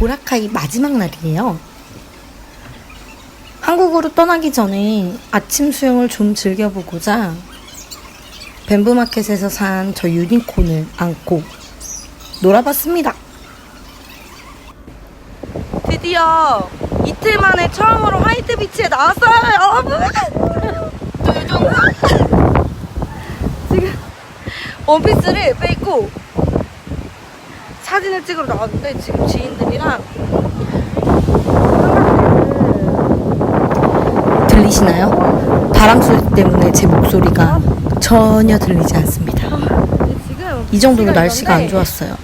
보라카이 마지막 날이에요. 한국으로 떠나기 전에 아침 수영을 좀 즐겨보고자 뱀브마켓에서 산 저 유니콘을 안고 놀아봤습니다. 드디어 이틀 만에 처음으로 화이트 비치에 나왔어요, 여러분! 지금 원피스를 빼고 사진을 찍으러 나왔는데 지금 지인들이랑 들리시나요? 바람 소리 때문에 제 목소리가 전혀 들리지 않습니다. 지금 이 정도로 날씨가 안 좋았어요.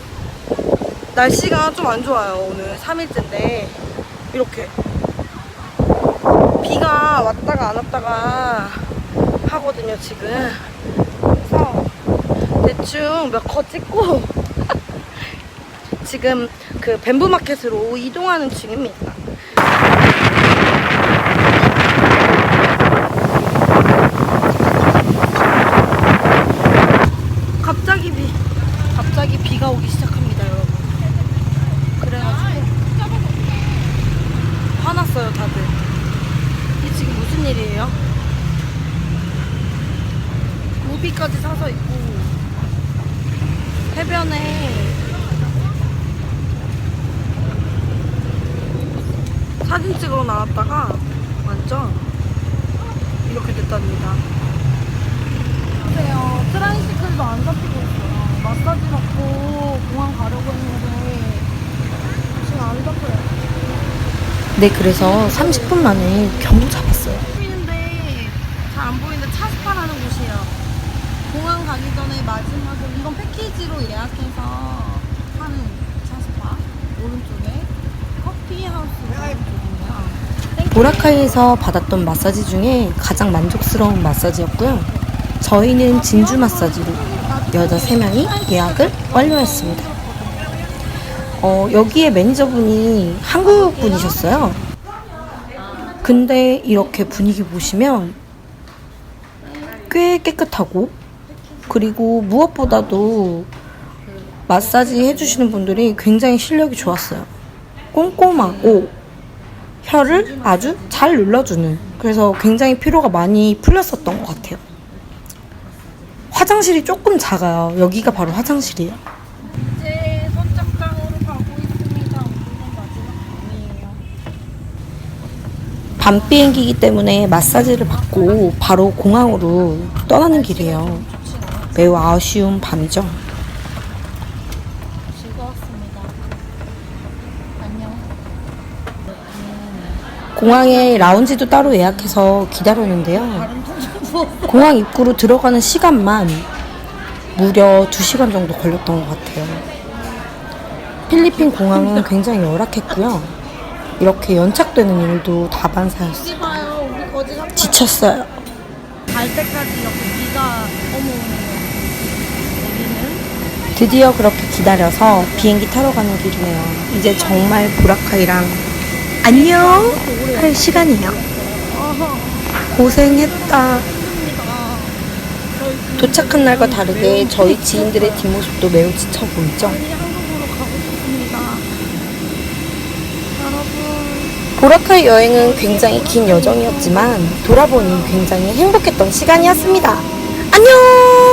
날씨가 좀 안 좋아요 오늘 3일째인데 이렇게 비가 왔다가 안 왔다가 하거든요 지금 그래서 대충 몇 컷 찍고 지금 그 뱀브마켓으로 이동하는 중입니다. 갑자기 비 갑자기 비가 오기 시작합니다 여러분. 그래가지고 화났어요 다들. 이게 지금 무슨 일이에요? 우비까지 사서 있고 해변에 사진 찍으러 나왔다가 완전 이렇게 됐답니다. 보세요. 트라이시클도 안 잡히고 있어요. 마사지 받고 공항 가려고 했는데 지금 안 잡혀요. 네, 그래서 30분 만에 겨우 잡았어요. 보이는데 잘 안 보이는데 차 스파라는 곳이에요. 공항 가기 전에 마지막으로 이건 패키지로 예약해서 하는 차 스파. 오른쪽에 보라카이에서 받았던 마사지 중에 가장 만족스러운 마사지였고요. 저희는 진주 마사지로 여자 3명이 예약을 완료했습니다. 어, 여기에 매니저분이 한국 분이셨어요. 근데 이렇게 분위기 보시면 꽤 깨끗하고 그리고 무엇보다도 마사지 해주시는 분들이 굉장히 실력이 좋았어요. 꼼꼼하고 혀를 아주 잘 눌러주는 그래서 굉장히 피로가 많이 풀렸었던 것 같아요. 화장실이 조금 작아요. 여기가 바로 화장실이에요. 이제 선착장으로 가고 있습니다. 오늘은 마지막 밤이에요. 밤 비행기이기 때문에 마사지를 받고 바로 공항으로 떠나는 길이에요. 매우 아쉬운 밤이죠. 즐거웠습니다. 안녕. 공항에 라운지도 따로 예약해서 기다렸는데요. 공항 입구로 들어가는 시간만 무려 2시간 정도 걸렸던 것 같아요. 필리핀 공항은 굉장히 열악했고요. 이렇게 연착되는 일도 다반사였어요. 지쳤어요. 갈 때까지 이렇게 비가 어머 드디어 그렇게 기다려서 비행기 타러 가는 길이네요. 이제 정말 보라카이랑 안녕 할 시간이에요. 고생했다. 도착한 날과 다르게 저희 지인들의 뒷모습도 매우 지쳐 보이죠. 보라카이 여행은 굉장히 긴 여정이었지만 돌아보니 굉장히 행복했던 시간이었습니다. 안녕!